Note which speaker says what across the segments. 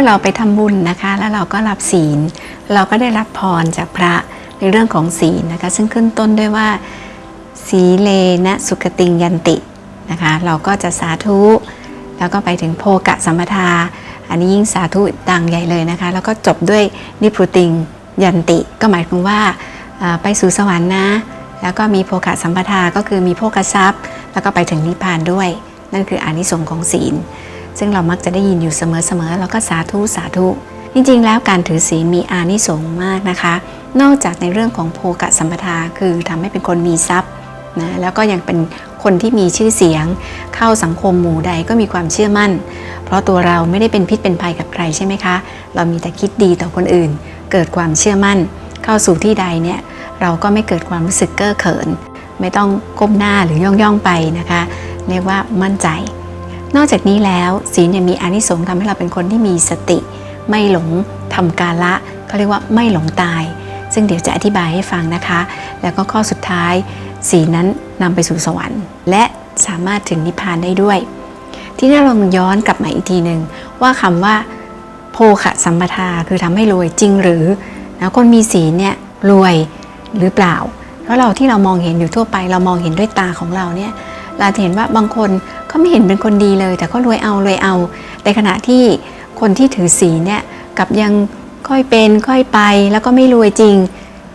Speaker 1: ื่อเราไปทำบุญนะคะ แล้วเราก็รับศีล เราก็ได้รับพรจากพระในเรื่องของศีลนะคะ ซึ่งขึ้นต้นด้วยว่า สีเลนะสุขติงยันตินะคะ เราก็จะสาธุ แล้วก็ไปถึงโภกะสัมปทา อันนี้ยิ่งสาธุดังใหญ่เลยนะคะ แล้วก็จบด้วยนิพุติงยันติ ก็หมายถึงว่าไปสู่สวรรค์นะ แล้วก็มีโภกะสัมปทาก็คือมีโภกทรัพย์ แล้วก็ไปถึงนิพพานด้วย นั่นคืออานิสงส์ของศีล ซึ่งเรามักจะได้ยินอยู่เสมอๆแล้วก็สาธุสาธุจริงๆ แล้วการถือศีลมีอานิสงส์มากนะคะ นอกจากในเรื่องของโภกะสัมปทาคือทำให้เป็นคนมีทรัพย์นะแล้วก็ยังเป็นคนที่มีชื่อเสียง เข้าสังคมหมู่ใดก็มีความเชื่อมั่น เพราะตัวเราไม่ได้เป็นพิษเป็นภัยกับใครใช่ไหมคะ เรามีแต่คิดดีต่อคนอื่น เกิดความเชื่อมั่น เข้าสู่ที่ใดเนี่ยเราก็ไม่เกิดความรู้สึกเก้อเขิน ไม่ต้องก้มหน้าหรือย่องย่องไปนะคะ เรียกว่ามั่นใจ นอกจากนี้แล้วศีลยังมีอานิสงส์ทำให้เราเป็นคนที่มีสติ ไม่หลงทำกาละเขาเรียกว่าไม่หลงตาย ซึ่งเดี๋ยวจะอธิบายให้ฟังนะคะ แล้วก็ข้อสุดท้ายศีลนั้นนำไปสู่สวรรค์ และสามารถถึงนิพพานได้ด้วย ที่น่าลองย้อนกลับมาอีกทีหนึ่งว่าคำว่าโภคะสัมปทาคือทำให้รวยจริงหรือนะคนมีศีลเนี่ยรวยหรือเปล่า เพราะเราที่เรามองเห็นอยู่ทั่วไป เรามองเห็นด้วยตาของเราเนี่ย เราจะเห็นว่าบางคนเขาไม่เห็นเป็นคนดีเลย แต่ก็รวยเอารวยเอา ในขณะที่คนที่ถือศีลเนี่ยกับยังค่อยเป็นค่อยไปแล้วก็ไม่รวยจริง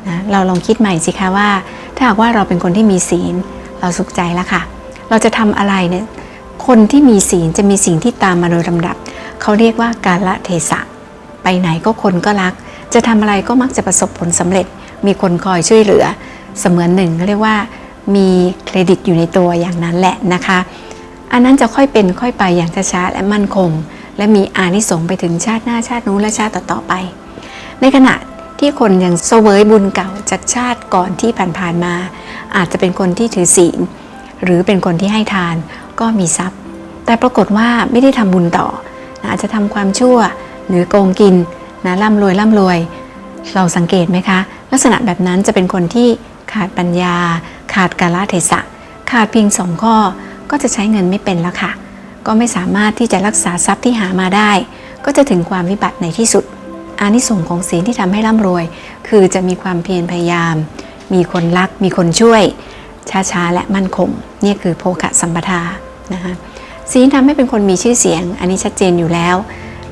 Speaker 1: นะเราลองคิดใหม่สิคะว่า ถ้าหากว่าเราเป็นคนที่มีศีล เราสุขใจแล้วค่ะ เราจะทำอะไรเนี่ยคนที่มีศีลจะมีสิ่งที่ตามมาโดยลำดับ เขาเรียกว่าการละเทศะ ไปไหนก็คนก็รัก จะทำอะไรก็มักจะประสบผลสำเร็จ มีคนคอยช่วยเหลือ เสมือนหนึ่งเขาเรียกว่า มีเครดิตอยู่ในตัวอย่างนั้นแหละนะคะ อันนั้นจะค่อยเป็นค่อยไปอย่างช้าๆและมั่นคง และมีอานิสงส์ไปถึงชาติหน้าชาตินู้นและชาติต่อๆไป ในขณะที่คนยังเสวยบุญเก่าจากชาติก่อนที่ผ่านๆมา อาจจะเป็นคนที่ถือศีล หรือเป็นคนที่ให้ทานก็มีทรัพย์ แต่ปรากฏว่าไม่ได้ทำบุญต่อนะอาจจะทำความชั่วหรือโกงกินนะร่ำรวยร่ำรวย เราสังเกตไหมคะ ลักษณะแบบนั้นจะเป็นคนที่ขาดปัญญา ขาดกาลเทศะ ขาดเพียงสองข้อก็จะใช้เงินไม่เป็นแล้วค่ะ ก็ไม่สามารถที่จะรักษาทรัพย์ที่หามาได้ ก็จะถึงความวิบัติในที่สุด อานิสงส์ของศีลที่ทำให้ร่ำรวย คือจะมีความเพียรพยายาม มีคนรัก มีคนช่วย ช้าๆและมั่นคงนี่คือโภคะสัมปทานะคะศีลทำให้เป็นคนมีชื่อเสียง อันนี้ชัดเจนอยู่แล้ว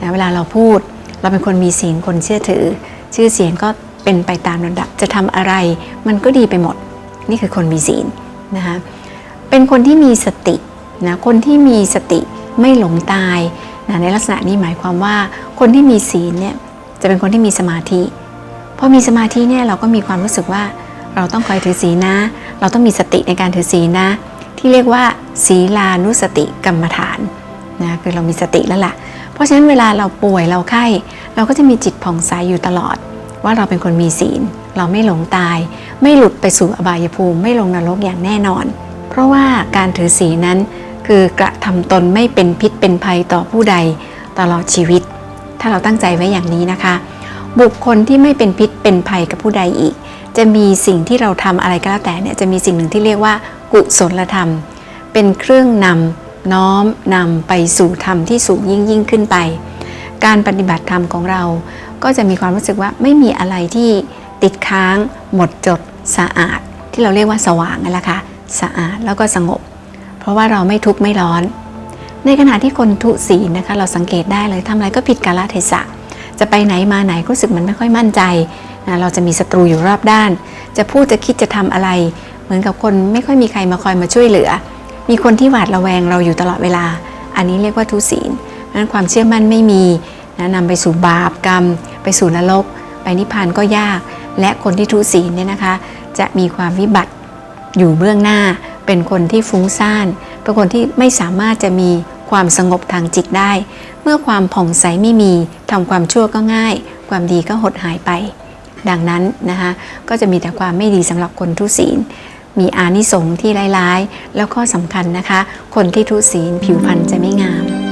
Speaker 1: นะเวลาเราพูด เราเป็นคนมีศีลคนเชื่อถือ ชื่อเสียงก็เป็นไปตามลำดับจะทำอะไร มันก็ดีไปหมด นี่คือคนมีศีลนะคะเป็นคนที่มีสตินะคนที่มีสติไม่หลงตายนะในลักษณะนี้หมายความว่า คนที่มีศีลเนี่ยจะเป็นคนที่มีสมาธิพอมีสมาธิเนี่ยเราก็มีความรู้สึกว่าเราต้องคอยถือศีลนะ เราต้องมีสติในการถือศีลนะ ที่เรียกว่าศีลานุสติกรรมฐานนะคือเรามีสติแล้วล่ะ เพราะฉะนั้นเวลาเราป่วยเราไข้ เราก็จะมีจิตผ่องใสอยู่ตลอด ว่าเราเป็นคนมีศีล เราไม่หลงตาย ไม่หลุดไปสู่อบายภูมิ ไม่ลงนรกอย่างแน่นอน เพราะว่าการถือศีลนั้น คือกระทำตนไม่เป็นพิษเป็นภัยต่อผู้ใดตลอดชีวิต ถ้าเราตั้งใจไว้อย่างนี้นะคะ บุคคลที่ไม่เป็นพิษเป็นภัยกับผู้ใดอีก จะมีสิ่งที่เราทำอะไรก็แล้วแต่เนี่ยจะมีสิ่งหนึ่งที่เรียกว่า กุศลธรรม เป็นเครื่องนำน้อมนำไปสู่ธรรมที่สูงยิ่งยิ่งขึ้นไป การปฏิบัติธรรมของเราก็จะมีความรู้สึกว่าไม่มีอะไรที่ ติดค้าง หมดจดสะอาด ที่เราเรียกว่าสว่างนั่นแหละค่ะสะอาดแล้วก็สงบ เพราะว่าเราไม่ทุกข์ไม่ร้อน ในขณะที่คนทุศีลนะคะ เราสังเกตได้เลยทำอะไรก็ผิดกาลเทศะ จะไปไหนมาไหนรู้สึกมันไม่ค่อยมั่นใจนะเราจะมีศัตรูอยู่รอบด้าน จะพูดจะคิดจะทำอะไร เหมือนกับคนไม่ค่อยมีใครมาคอยมาช่วยเหลือ มีคนที่หวาดระแวงเราอยู่ตลอดเวลา อันนี้เรียกว่าทุศีลนั้นความเชื่อมั่นไม่มีนะนำไปสู่บาปกรรม ไปสู่นรก ไปนิพพานก็ยาก และคนที่ทุศีลเนี่ยนะคะ จะมีความวิบัติอยู่เบื้องหน้า เป็นคนที่ฟุ้งซ่าน เป็นคนที่ไม่สามารถจะมีความสงบทางจิตได้ เมื่อความผ่องใสไม่มีทำความชั่วก็ง่าย ความดีก็หดหายไป ดังนั้นนะคะก็จะมีแต่ความไม่ดีสำหรับคนทุศีล มีอานิสงส์ที่ร้ายๆ แล้วก็สำคัญนะคะ คนที่ทุศีลผิวพรรณจะไม่งาม